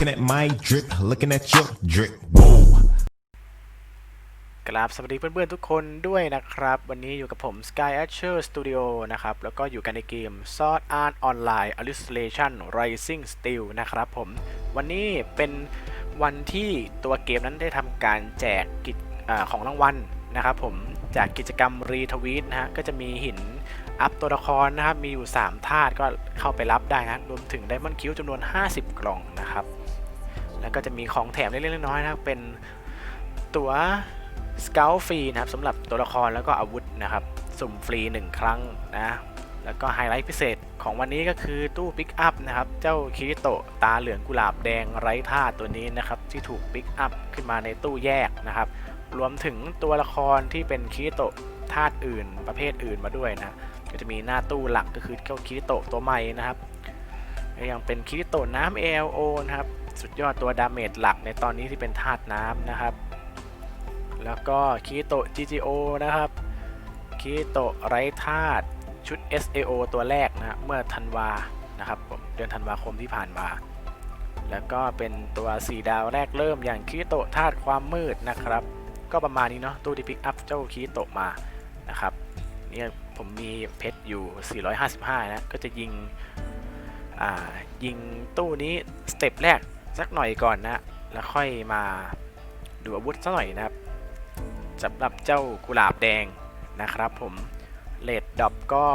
Looking at my drip, looking at your drip. Whoa. กราบสวัสดีเพื่อนๆทุกคนด้วยนะครับ วันนี้อยู่กับผม Sky Archer Studio นะครับ แล้วก็อยู่กันในเกม Sword Art Online Illustration Rising Steel นะครับผม วันนี้เป็นวันที่ตัวเกมนั้นได้ทำการแจกกิจอของรางวัลนะครับผมจากกิจกรรมรีทวีตนะฮะก็จะมีหินอัพตัวละครนะครับ มีอยู่ 3 ธาตุก็เข้าไปรับได้นะรวมถึง Diamond Q จำนวน 50 กล่องนะครับ แล้วก็จะมีของแถมเล็กๆน้อยๆนะครับเป็นตัวสเกลฟรีนะครับสำหรับตัวละครแล้วก็อาวุธนะครับ สุ่มฟรี 1 ครั้งนะ แล้วก็ไฮไลท์พิเศษของวันนี้ก็คือตู้ปิกอัพนะครับ เจ้าคิริโตะตาเหลืองกุหลาบแดงไร้ท่าตัวนี้นะครับ ที่ถูกปิกอัพขึ้นมาในตู้แยกนะครับ รวมถึงตัวละครที่เป็นคิริโตะธาตุอื่น ประเภทอื่นมาด้วยนะ ก็จะมีหน้าตู้หลักก็คือเจ้าคิริโตะตัวใหม่นะครับยังเป็นคิริโตะน้ำ ALO นะครับ สุดยอดตัวดาเมจหลักในตอนนี้ที่เป็นธาตุน้ำนะครับ แล้วก็คิโตะ GGO นะครับคิโตะไร้ธาตุชุด SAO ตัวแรกนะเมื่อธันวานะครับผมเดือนธันวาคมที่ผ่านมา แล้วก็เป็นตัว 4 ดาวแรกเริ่มอย่างคิโตะธาตุความมืดนะครับ ก็ประมาณนี้เนาะตู้ที่พิกอัพเจ้าคิโตะมานะครับเนี่ยผมมีเพชรอยู่ 455 นะ ก็จะยิงยิงตู้นี้สเต็ปแรก สักหน่อยก่อนนะ แล้วค่อยมาดูอาวุธสักหน่อยนะครับสำหรับเจ้ากุหลาบแดงนะครับผมเลดดอปก็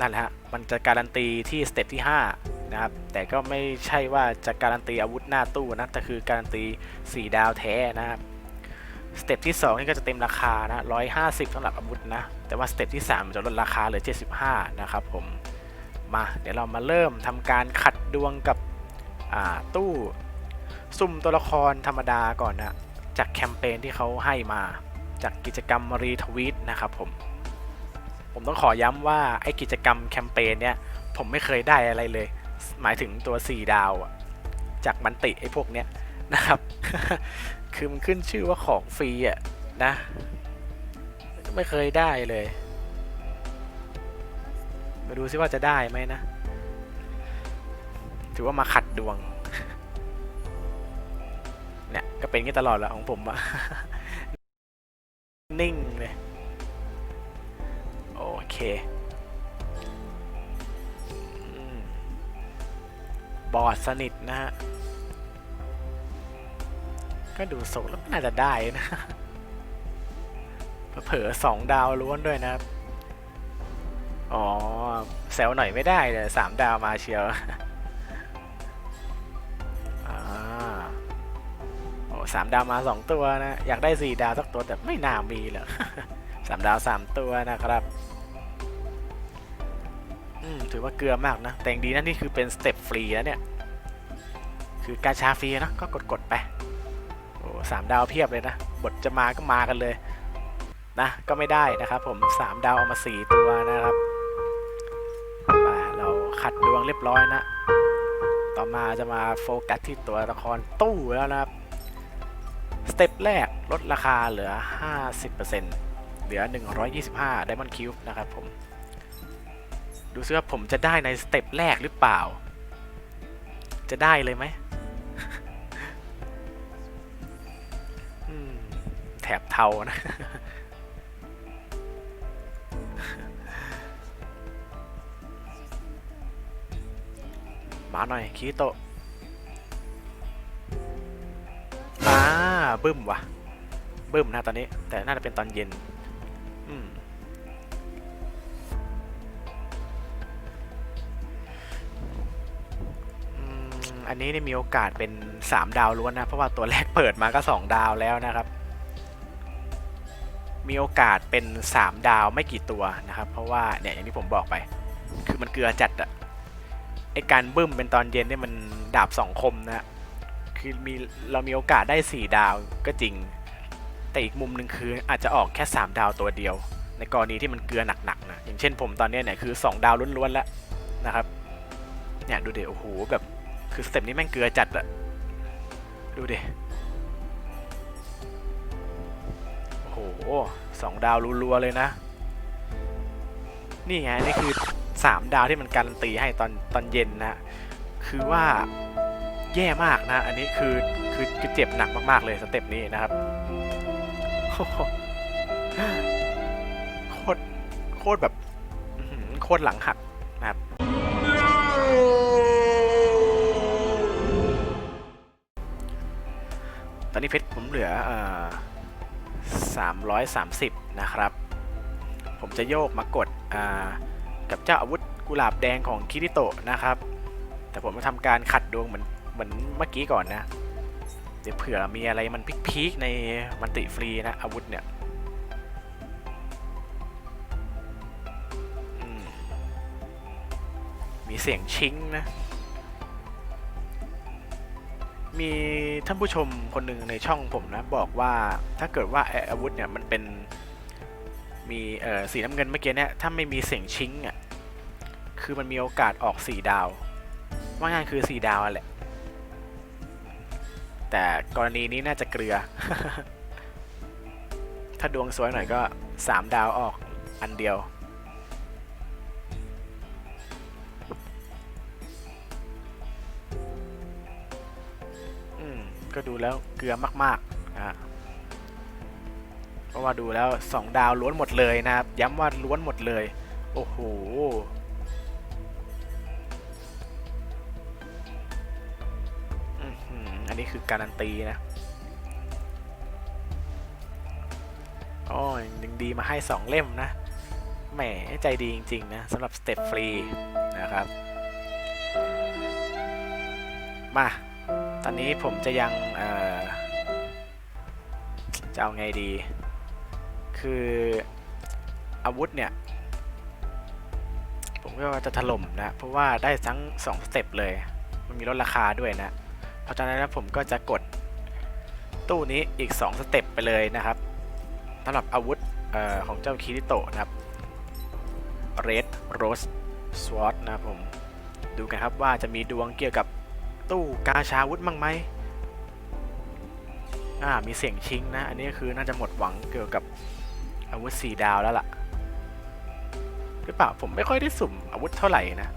นั่นแหละฮะมันจะการันตีที่สเต็ปที่ 5 นะครับ แต่ก็ไม่ใช่ว่าจะการันตีอาวุธหน้าตู้นะแต่คือการันตี 4 ดาวแท้นะครับสเต็ปที่ 2 นี่ก็จะเต็มราคานะ 150สำหรับอาวุธนะ แต่ว่าสเต็ปที่3มันจะลดราคาเหลือ 75 นะครับผม มา เดี๋ยวเรามาเริ่มทำการขัดดวงกับ ตู้สุ่มตัวละครธรรมดาก่อนนะจากแคมเปญที่เขาให้มาจากกิจกรรมรีทวีตนะครับผม ผมต้องขอย้ำว่าไอ้กิจกรรมแคมเปญเนี้ยผมไม่เคยได้อะไรเลย หมายถึงตัว 4 ดาวจากมันติไอ้พวกเนี้ยนะครับ คือมันขึ้นชื่อว่าของฟรีอะนะ ไม่เคยได้เลย มาดูซิว่าจะได้ไหมนะ ถือว่ามาขัดดวง เนี่ย ก็เป็นอย่างนี้ตลอดแหละของผมอะนิ่งเลย โอเคบอดสนิทนะฮะ ก็ดูโซแล้วน่าจะได้นะ เผลอสองดาวล้วนด้วยนะครับ อ๋อแซวหน่อยไม่ได้เลยสามดาวมาเชียว สามดาวมาสองตัวนะ อยากได้สี่ดาวสักตัวแต่ไม่น่ามีหรอกสามดาวสามตัวนะครับ อืมถือว่าเกลือมากนะ แต่งดีนะนี่คือเป็นสเต็ปฟรีนะเนี่ย คือกาชาฟรีนะ ก็กดๆไป โอ้สามดาวเพียบเลยนะ บทจะมาก็มากันเลยนะ ก็ไม่ได้นะครับผมสามดาวเอามาสี่ตัวนะครับมาเราขัดดวงเรียบร้อยนะ ต่อมาจะมาโฟกัสที่ตัวละครตู้แล้วนะครับ เต็ปแรกลดราคาเหลือ 50%เหลือ 125 Diamond Cube นะครับผม ดูซิว่าผมจะได้ในสเต็ปแรกหรือเปล่า จะได้เลยไหมแถบเทานะ มาหน่อยคีโตะ บึ้มว่ะบึ้มนะตอนนี้ แต่น่าจะเป็นตอนเย็นอืมอืมอันนี้นี่มีโอกาสเป็น 3 ดาวล้วนนะ เพราะว่าตัวแรกเปิดมาก็ 2 ดาวแล้วนะครับ มีโอกาสเป็น 3 ดาวไม่กี่ตัวนะครับ เพราะว่าเนี่ยอย่างที่ผมบอกไป คือมันเกลือจัดอะไอการบึ้มเป็นตอนเย็นเนี่ยมันดาบสองคมนะ คือมีเรามีโอกาสได้ 4 ดาวก็จริง แต่อีกมุมหนึ่งคืออาจจะออกแค่ 3 ดาวตัวเดียว ในกรณีที่มันเกลือหนักๆนะอย่างเช่นผมตอนนี้เนี่ยคือ 2 ดาวล้วนๆแล้วนะครับเนี่ยดูเดี๋ยวโอ้โหแบบคือสเต็ปนี้แม่งเกลือจัดอะดูดิโอ้โหสองดาวรัวๆเลยนะ นี่ไงนี่คือ 3 ดาวที่มันการันตีให้ตอนตอนเย็นนะ คือว่า แย่มากนะ อันนี้คือคือคือเจ็บหนักมากๆเลยสเต็ปนี้นะครับโคตรโคตรแบบโคตรหลังหักนะครับตอนนี้เพชรผมเหลือสามร้อยสามสิบนะครับ ผมจะโยกมากดกับเจ้าอาวุธกุหลาบแดงของคิริโตะนะครับ แต่ผมจะทำการขัดดวงเหมือน เหมือนเมื่อกี้ก่อนนะ เดี๋ยวเผื่อมีอะไรมันพีคๆในมันติฟรีนะ อาวุธเนี่ยมีเสียงชิงนะ มีท่านผู้ชมคนหนึ่งในช่องผมนะ บอกว่าถ้าเกิดว่าไออาวุธเนี่ยมันเป็นมีเอ่อสีน้ำเงินเมื่อกี้เนี่ยถ้าไม่มีเสียงชิงอะคือมันมีโอกาสออกสี่ดาว ว่าง่ายคือสี่ดาวแหละ แต่กรณีนี้น่าจะเกลือ ถ้าดวงสวยหน่อยก็สามดาวออกอันเดียว อืม ก็ดูแล้วเกลือมากๆนะฮะเพราะว่าดูแล้วสองดาวล้วนหมดเลยนะครับ ย้ำว่าล้วนหมดเลย โอ้โห นี้คือการันตีนะโอ้ยยังดีมาให้สองเล่มนะ แหมใจดีจริง ๆ นะสำหรับสเต็ปฟรีนะครับ มา ตอนนี้ผมจะยังเออจะเอาไงดี คืออาวุธเนี่ย ผมก็ว่าจะถล่มนะ เพราะว่าได้ทั้งสองสเต็ปเลย มันมีลดราคาด้วยนะ เพราะฉะนั้นแล้วผมก็จะกดตู้นี้อีก 2 สเต็ปไปเลยนะครับสำหรับอาวุธออของเจ้าคิริโตะนะครับ Red Rose Sword นะครับผม ดูกันครับว่าจะมีดวงเกี่ยวกับตู้กาชาวุธมั้งไหมอ่ามีเสียงชิงนะ อันนี้คือน่าจะหมดหวังเกี่ยวกับอาวุธ4ดาวแล้วล่ะหรือเปล่าผมไม่ค่อยได้สุ่มอาวุธเท่าไหร่นะ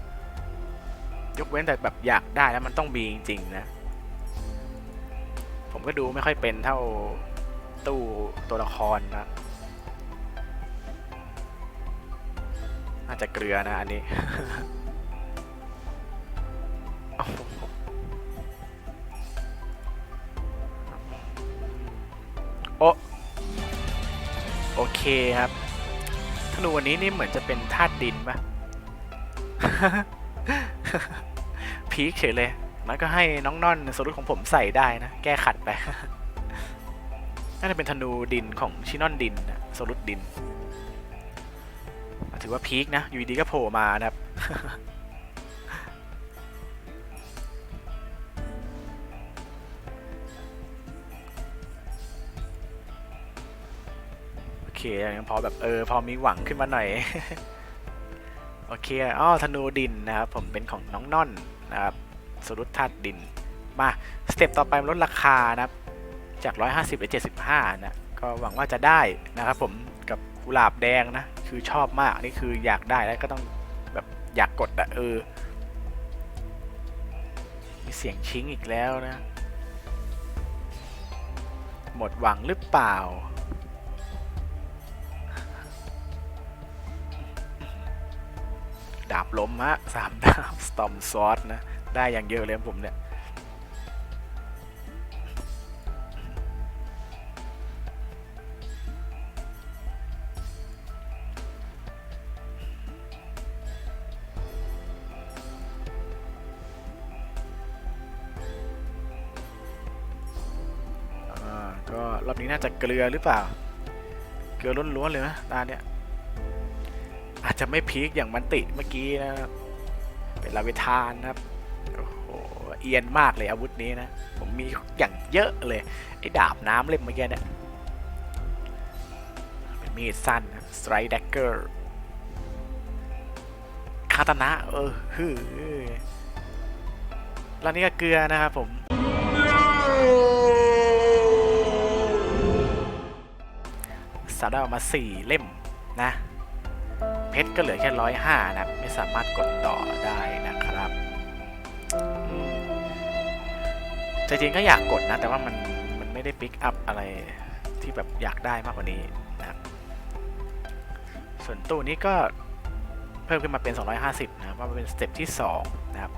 ยกเว้นแต่แบบอยากได้แล้วมันต้องมีจริงๆนะ ผมก็ดูไม่ค่อยเป็นเท่าตู้ตัวละครนะน่าจะเกลือนะอันนี้ โอ้โอะโอเคครับธนูวันนี้นี่เหมือนจะเป็นธาตุดินปะพีคเฉยเลย มันก็ให้น้องนอนสรุปของผมใส่ได้นะ แก้ขัดไป น่าจะเป็นธนูดินของชินอนดินนะสรุปดิน ถือว่าพีคนะ อยู่ดีๆก็โผล่มานะครับโอเคยังพอแบบเออพอมีหวังขึ้นมาหน่อย โอเคอ๋อธนูดินนะครับ ผมเป็นของน้องน่อนนะครับ สรุปธาตุดิน มาสเต็ปต่อไปลดราคานะครับจาก 150เหลือ75 นะ ก็หวังว่าจะได้นะครับผมกับกุหลาบแดงนะ คือชอบมาก นี่คืออยากได้แล้วก็ต้องแบบอยากกดอะเออ มีเสียงชิงอีกแล้วนะ หมดหวังหรือเปล่า ดาบล้มฮะสามดาบ สตอมซอสนะ ได้อย่างเยอะเลยผมเนี่ยอ่าก็รอบนี้น่าจะเกลือหรือเปล่า เกลือล้วนๆเลยนะตาเนี่ยอาจจะไม่พีคอย่างมันติเมื่อกี้นะเป็นลาเวทานนะครับ เอียนมากเลยอาวุธนี้นะ ผมมีอย่างเยอะเลย ไอ้ดาบน้ำเล่มเมื่อกี้เนี่ยเป็นมีดสั้นสไตรด์แดกเกอร์คาตานะเออฮือแล้วนี่ก็เกลือนะครับผมสาวได้ออกมา 4 เล่มนะ เพชรก็เหลือแค่ร้อยห้านะ ไม่สามารถกดต่อได้นะครับ ใจจริงก็อยากกดนะ แต่ว่ามันมันไม่ได้ปิกอัพอะไรที่แบบอยากได้มากกว่านี้นะครับ ส่วนตู้นี้ก็เพิ่มขึ้นมาเป็น 250 นะครับว่าเป็นสเต็ปที่ 2 นะครับ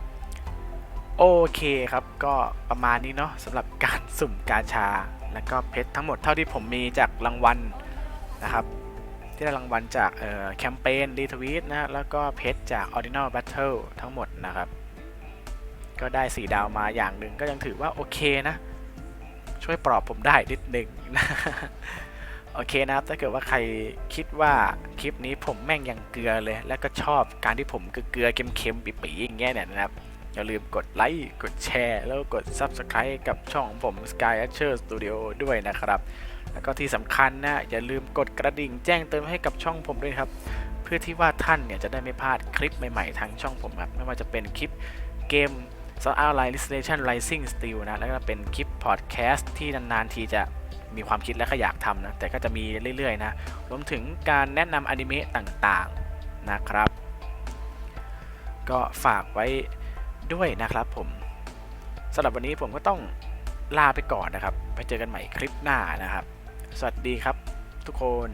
โอเคครับ ก็ประมาณนี้เนาะสำหรับการสุ่มกาชา แล้วก็เพชรทั้งหมดเท่าที่ผมมีจากรางวัลนะครับที่ได้รางวัลจากแคมเปญรีทวีตนะฮะแล้วก็เพชรจาก Ordinal Battle ทั้งหมดนะครับ ก็ได้4ดาวมาอย่างหนึ่งก็ยังถือว่าโอเคนะ ช่วยปลอบผมได้นิดหนึ่งนะโอเคนะครับถ้าเกิดว่าใครคิดว่าคลิปนี้ผมแม่งยังเกลือเลย แล้วก็ชอบการที่ผมเกลือเค็มๆปีๆอย่างเงี้ยเนี่ยนะครับ อย่าลืมกดไลค์กดแชร์ แล้วก็กด Subscribe กับช่องของผม Sky Archer Studio ด้วยนะครับ แล้วก็ที่สำคัญนะอย่าลืมกดกระดิ่งแจ้งเตือนให้กับช่องผมด้วยครับ เพื่อที่ว่าท่านเนี่ยจะได้ไม่พลาดคลิปใหม่ๆทางช่องผมครับไม่ว่าจะเป็นคลิปเกม s o u t Outline Illustration Rising Steel นะ แล้วก็เป็นคลิปพอดแคสต์ที่นานๆทีจะมีความคิดและก็อยากทำนะ แต่ก็จะมีเรื่อยๆนะ รวมถึงการแนะนำอนิเมะต่างๆนะครับ ก็ฝากไว้ด้วยนะครับผมสำหรับวันนี้ผมก็ต้องลาไปก่อนนะครับ ไปเจอกันใหม่คลิปหน้านะครับ สวัสดีครับทุกคน